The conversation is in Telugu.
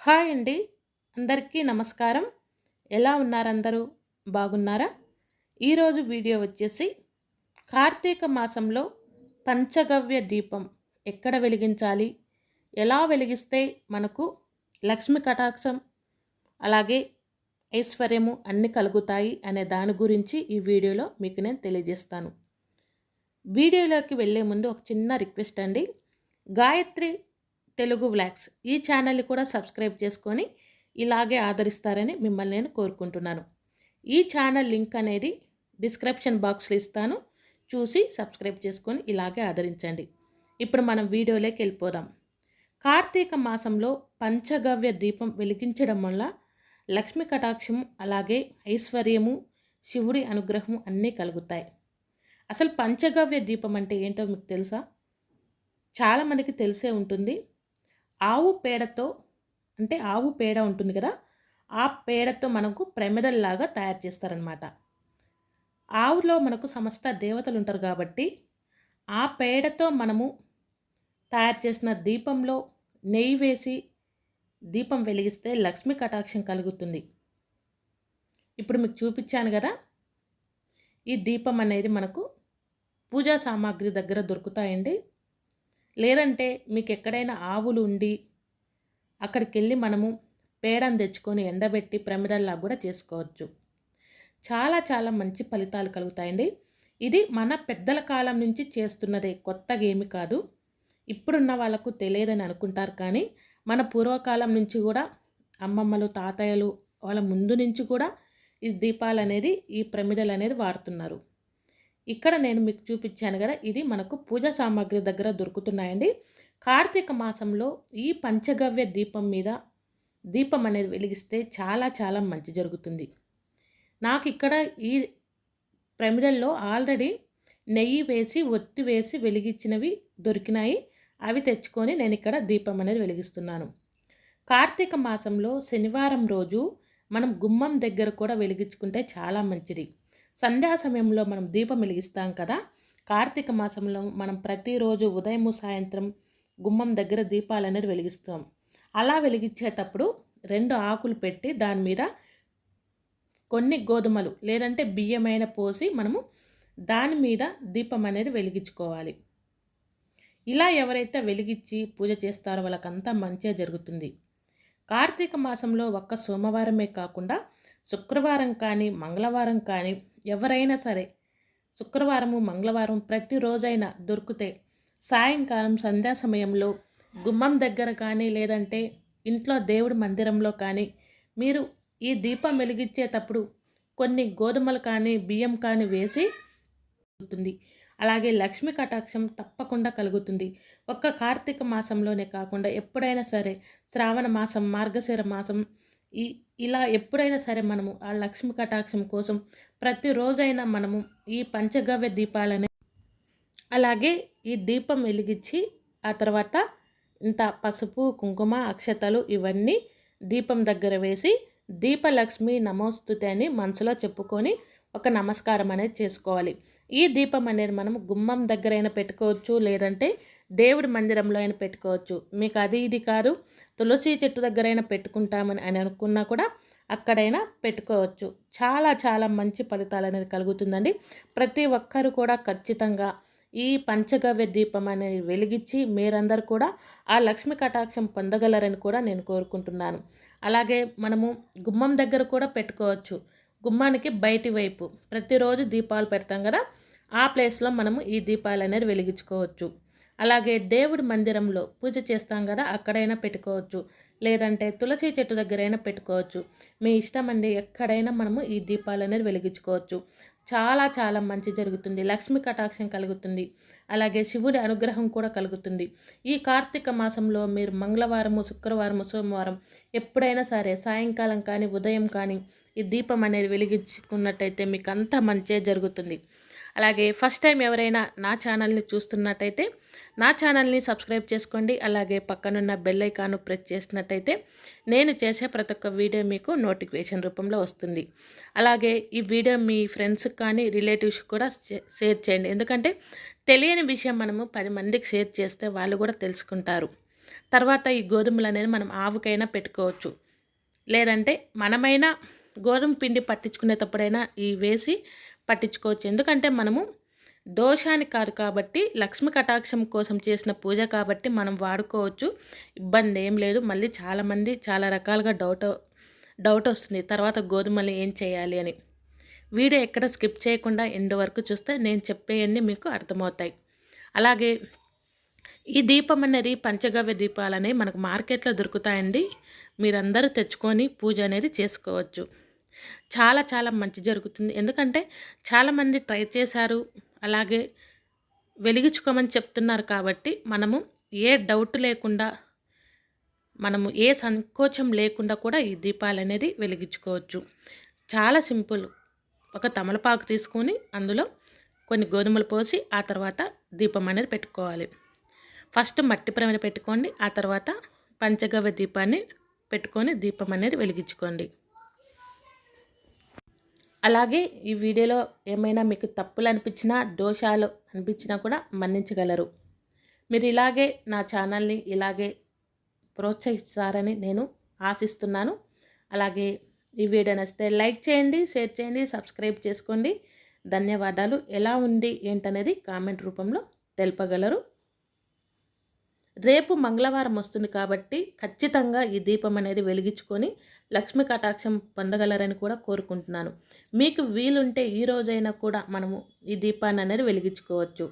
హాయ్ అండి. అందరికీ నమస్కారం. ఎలా ఉన్నారందరూ? బాగున్నారా? ఈరోజు వీడియో వచ్చేసి కార్తీక మాసంలో పంచగవ్య దీపం ఎక్కడ వెలిగించాలి? ఎలా వెలిగిస్తే మనకు లక్ష్మి కటాక్షం అలాగే ఐశ్వర్యము అన్నీ కలుగుతాయి అనే దాని గురించి ఈ వీడియోలో మీకు నేను తెలియజేస్తాను. వీడియోలోకి వెళ్ళే ముందు ఒక చిన్న రిక్వెస్ట్ అండి. గాయత్రి తెలుగు వ్లాగ్స్ ఈ ఛానల్ని కూడా సబ్స్క్రైబ్ చేసుకొని ఇలాగే ఆదరిస్తారని మిమ్మల్ని నేను కోరుకుంటున్నాను. ఈ ఛానల్ లింక్ అనేది డిస్క్రిప్షన్ బాక్స్లో ఇస్తాను. చూసి సబ్స్క్రైబ్ చేసుకొని ఇలాగే ఆదరించండి. ఇప్పుడు మనం వీడియోలోకి వెళ్ళిపోదాం. కార్తీక మాసంలో పంచగవ్య దీపం వెలిగించడం వల్ల లక్ష్మి కటాక్షము అలాగే ఐశ్వర్యము శివుడి అనుగ్రహము అన్నీ కలుగుతాయి. అసలు పంచగవ్య దీపం అంటే ఏంటో మీకు తెలుసా? చాలామందికి తెలిసే ఉంటుంది. ఆవు పేడతో అంటే ఆవు పేడ ఉంటుంది కదా ఆ పేడతో మనకు ప్రమిదల్లాగా తయారు చేస్తారనమాట ఆవులో మనకు సమస్త దేవతలు ఉంటారు కాబట్టి ఆ పేడతో మనము తయారు చేసిన దీపంలో నెయ్యి వేసి దీపం వెలిగిస్తే లక్ష్మీ కటాక్షం కలుగుతుంది. ఇప్పుడు మీకు చూపించాను కదా ఈ దీపం అనేది మనకు పూజా సామాగ్రి దగ్గర దొరుకుతాయండి. లేదంటే మీకు ఎక్కడైనా ఆవులు ఉండి అక్కడికి వెళ్ళి మనము పేడను తెచ్చుకొని ఎండబెట్టి ప్రమిదల్లా కూడా చేసుకోవచ్చు. చాలా చాలా మంచి ఫలితాలు కలుగుతాయండి. ఇది మన పెద్దల కాలం నుంచి చేస్తున్నదే కొత్తగా ఏమి కాదు. ఇప్పుడున్న వాళ్ళకు తెలియదని అనుకుంటారు కానీ మన పూర్వకాలం నుంచి కూడా అమ్మమ్మలు తాతయ్యలు వాళ్ళ ముందు నుంచి కూడా ఈ దీపాలు అనేది ఈ ప్రమిదలు అనేది వాడుతున్నారు. ఇక్కడ నేను మీకు చూపించాను కదా ఇది మనకు పూజా సామాగ్రి దగ్గర దొరుకుతున్నాయండి. కార్తీక మాసంలో ఈ పంచగవ్య దీపం మీద దీపం అనేది వెలిగిస్తే చాలా చాలా మంచి జరుగుతుంది. నాకు ఇక్కడ ఈ ప్రమిదల్లో ఆల్రెడీ నెయ్యి వేసి ఒత్తి వేసి వెలిగించినవి దొరికినాయి. అవి తెచ్చుకొని నేను ఇక్కడ దీపం అనేది వెలిగిస్తున్నాను. కార్తీక మాసంలో శనివారం రోజు మనం గుమ్మం దగ్గర కూడా వెలిగించుకుంటే చాలా మంచిది. సంధ్యా సమయంలో మనం దీపం వెలిగిస్తాం కదా? కార్తీక మాసంలో మనం ప్రతిరోజు ఉదయం సాయంత్రం గుమ్మం దగ్గర దీపాలు అనేది వెలిగిస్తాం. అలా వెలిగించేటప్పుడు రెండు ఆకులు పెట్టి దాని మీద కొన్ని గోధుమలు లేదంటే బియ్యమైన పోసి మనము దాని మీద దీపం అనేది వెలిగించుకోవాలి. ఇలా ఎవరైతే వెలిగించి పూజ చేస్తారో వాళ్ళకంతా మంచిగా జరుగుతుంది. కార్తీక మాసంలో ఒక్క సోమవారమే కాకుండా శుక్రవారం కానీ మంగళవారం కానీ ఎవరైనా సరే శుక్రవారము మంగళవారం ప్రతిరోజైనా దొరికితే సాయంకాలం సంధ్యా సమయంలో గుమ్మం దగ్గర కానీ లేదంటే ఇంట్లో దేవుడి మందిరంలో కానీ మీరు ఈ దీపం వెలిగించేటప్పుడు కొన్ని గోధుమలు కానీ బియ్యం కానీ వేసి కలుగుతుంది. అలాగే లక్ష్మీ కటాక్షం తప్పకుండా కలుగుతుంది. ఒక్క కార్తీక మాసంలోనే కాకుండా ఎప్పుడైనా సరే శ్రావణ మాసం మార్గశిర మాసం ఈ ఇలా ఎప్పుడైనా సరే మనము ఆ లక్ష్మి కటాక్షం కోసం ప్రతిరోజైనా మనము ఈ పంచగవ్య దీపాలనే అలాగే ఈ దీపం వెలిగించి ఆ తర్వాత ఇంత పసుపు కుంకుమ అక్షతలు ఇవన్నీ దీపం దగ్గర వేసి దీపలక్ష్మి నమోస్తుతి అని మనసులో చెప్పుకొని ఒక నమస్కారం అనేది చేసుకోవాలి. ఈ దీపం అనేది మనం గుమ్మం దగ్గర అయినా పెట్టుకోవచ్చు లేదంటే దేవుడి మందిరంలో అయినా పెట్టుకోవచ్చు. మీకు అది ఇది కాదు. తులసి చెట్టు దగ్గరైనా పెట్టుకుంటామని అని అనుకున్నా కూడా అక్కడైనా పెట్టుకోవచ్చు. చాలా చాలా మంచి ఫలితాలు అనేది కలుగుతుందండి. ప్రతి ఒక్కరు కూడా ఖచ్చితంగా ఈ పంచగవ్య దీపం అనేది వెలిగించి మీరందరూ కూడా ఆ లక్ష్మి కటాక్షం పొందగలరని కూడా నేను కోరుకుంటున్నాను. అలాగే మనము గుమ్మం దగ్గర కూడా పెట్టుకోవచ్చు. గుమ్మానికి బయటి వైపు ప్రతిరోజు దీపాలు పెడతాం కదా ఆ ప్లేస్లో మనము ఈ దీపాలు అనేది వెలిగించుకోవచ్చు. అలాగే దేవుడి మందిరంలో పూజ చేస్తాం కదా అక్కడైనా పెట్టుకోవచ్చు. లేదంటే తులసి చెట్టు దగ్గరైనా పెట్టుకోవచ్చు. మీ ఇష్టం అండి ఎక్కడైనా మనము ఈ దీపాలు అనేది వెలిగించుకోవచ్చు. చాలా చాలా మంచి జరుగుతుంది. లక్ష్మి కటాక్షం కలుగుతుంది. అలాగే శివుడి అనుగ్రహం కూడా కలుగుతుంది. ఈ కార్తీక మాసంలో మీరు మంగళవారము శుక్రవారము సోమవారం ఎప్పుడైనా సరే సాయంకాలం కానీ ఉదయం కానీ ఈ దీపం అనేది వెలిగించుకున్నట్టయితే మీకు అంతా మంచి జరుగుతుంది. అలాగే ఫస్ట్ టైం ఎవరైనా నా ఛానల్ని చూస్తున్నట్టయితే నా ఛానల్ని సబ్స్క్రైబ్ చేసుకోండి. అలాగే పక్కనున్న బెల్ ఐకాను ప్రెస్ చేసినట్టయితే నేను చేసే ప్రతి ఒక్క వీడియో మీకు నోటిఫికేషన్ రూపంలో వస్తుంది. అలాగే ఈ వీడియో మీ ఫ్రెండ్స్కి కానీ రిలేటివ్స్కి కూడా షేర్ చేయండి. ఎందుకంటే తెలియని విషయం మనము పది మందికి షేర్ చేస్తే వాళ్ళు కూడా తెలుసుకుంటారు. తర్వాత ఈ గోధుమలు అనేది మనం ఆవుకైనా పెట్టుకోవచ్చు. లేదంటే మనమైనా గోధుమ పిండి పట్టించుకునేటప్పుడైనా ఈ వేసి పట్టించుకోవచ్చు. ఎందుకంటే మనము దోషాన్ని కాదు కాబట్టి లక్ష్మి కటాక్షం కోసం చేసిన పూజ కాబట్టి మనం వాడుకోవచ్చు. ఇబ్బంది ఏం లేదు. మళ్ళీ చాలామంది చాలా రకాలుగా డౌట్ డౌట్ వస్తుంది. తర్వాత గోధుమలు ఏం చేయాలి అని. వీడియో ఎక్కడ స్కిప్ చేయకుండా ఎండ్ వరకు చూస్తే నేను చెప్పేవన్నీ మీకు అర్థమవుతాయి. అలాగే ఈ దీపం అనేది పంచగవ్య దీపాలు మనకు మార్కెట్లో దొరుకుతాయండి. మీరందరూ తెచ్చుకొని పూజ అనేది చేసుకోవచ్చు. చాలా చాలా మంచి జరుగుతుంది. ఎందుకంటే చాలామంది ట్రై చేశారు. అలాగే వెలిగించుకోమని చెప్తున్నారు కాబట్టి మనము ఏ డౌట్ లేకుండా మనము ఏ సంకోచం లేకుండా కూడా ఈ దీపాలు అనేది వెలిగించుకోవచ్చు. చాలా సింపుల్. ఒక తమలపాకు తీసుకొని అందులో కొన్ని గోధుమలు పోసి ఆ తర్వాత దీపం అనేది పెట్టుకోవాలి. ఫస్ట్ మట్టి ప్రమిద పెట్టుకోండి. ఆ తర్వాత పంచగవ్య దీపాన్ని పెట్టుకొని దీపం అనేది వెలిగించుకోండి. అలాగే ఈ వీడియోలో ఏమైనా మీకు తప్పులు అనిపించినా దోషాలు అనిపించినా కూడా మన్నించగలరు. మీరు ఇలాగే నా ఛానల్ని ఇలాగే ప్రోత్సహిస్తారని నేను ఆశిస్తున్నాను. అలాగే ఈ వీడియో నచ్చితే లైక్ చేయండి షేర్ చేయండి సబ్స్క్రైబ్ చేసుకోండి. ధన్యవాదాలు. ఎలా ఉంది ఏంటనేది కామెంట్ రూపంలో తెలుపగలరు. రేపు మంగళవారం వస్తుంది కాబట్టి ఖచ్చితంగా ఈ దీపం అనేది వెలిగించుకొని లక్ష్మీ కటాక్షం పొందగలరని కూడా కోరుకుంటున్నాను. మీకు వీలుంటే ఈ రోజైనా కూడా మనము ఈ దీపాన్ని అనేది వెలిగించుకోవచ్చు.